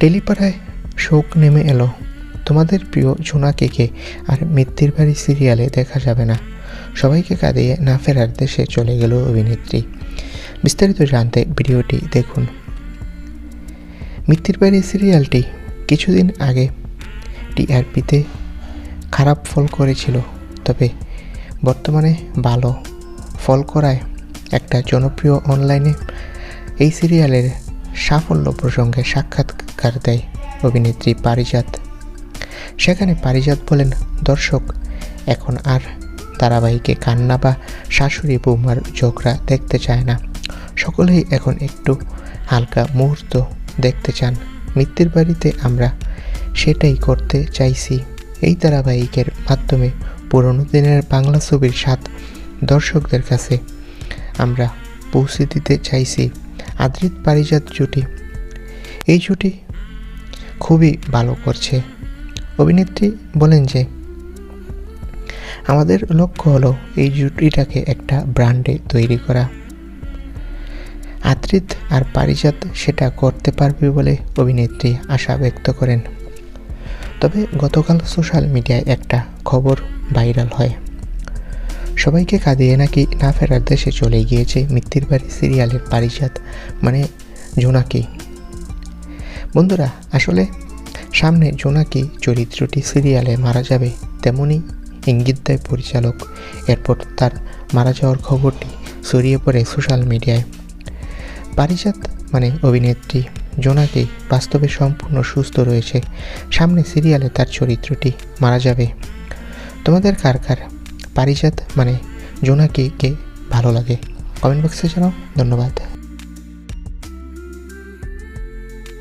টেলিপাড়ায় শোক নেমে এলো। তোমাদের প্রিয় জোনাকিকে আর মৃত্যুর বাড়ি সিরিয়ালে দেখা যাবে না। সবাইকে কাঁদিয়ে না ফেরার দেশে চলে গেল অভিনেত্রী। বিস্তারিত জানতে ভিডিওটি দেখুন। মৃত্যুর বাড়ি সিরিয়ালটি কিছুদিন আগে টিআরপিতে খারাপ ফল করেছিল। তবে বর্তমানে ভালো ফল করায় একটা জনপ্রিয় অনলাইনে এই সিরিয়ালের সাফল্য প্রসঙ্গে সাক্ষাৎকার দেয় অভিনেত্রী পারিজাত। সেখানে পারিজাত বলেন, দর্শক, এখন আর ধারাবাহিকে কান্না বা শাশুড়ি বৌমার ঝগড়া দেখতে চায় না। সকলেই এখন একটু হালকা মুহূর্ত দেখতে চান। মৃত্যুর বাড়িতে আমরা সেটাই করতে চাইছি। এই ধারাবাহিকের মাধ্যমে পুরনো দিনের বাংলা ছবির স্বাদ দর্শকদের কাছে আমরা পৌঁছে দিতে চাইছি। আদ্রিত পারিজাত জুটি। এই জুটি খুবই ভালো করছে। অভিনেত্রী বলেন যে, আমাদের লক্ষ্য হলো এই জুটিটাকে একটা ব্র্যান্ডে তৈরি করা। আদ্রিত আর পারিজাত সেটা করতে পারবে বলে অভিনেত্রী আশা ব্যক্ত করেন। তবে গতকাল সোশ্যাল মিডিয়ায় একটা খবর ভাইরাল হয়। সবাইকে কাঁদিয়ে নাকি না ফেরার দেশে চলে গিয়েছে মৃত্যুর বাড়ি সিরিয়ালের পারিজাত মানে জোনাকি। বন্ধুরা, আসলে সামনে জোনাকি চরিত্রটি সিরিয়ালে মারা যাবে তেমনই ইঙ্গিত দেয় পরিচালক। এরপর তার মারা যাওয়ার খবরটি ছড়িয়ে পড়ে সোশ্যাল মিডিয়ায়। পারিজাত মানে অভিনেত্রী জোনাকি, বাস্তবে সম্পূর্ণ সুস্থ রয়েছে। সামনে সিরিয়ালে তার চরিত্রটি মারা যাবে। তোমাদের কার কার পারিজাত মানে জোনাকিকে ভালো লাগে। কমেন্ট বক্সে জানাও ধন্যবাদ।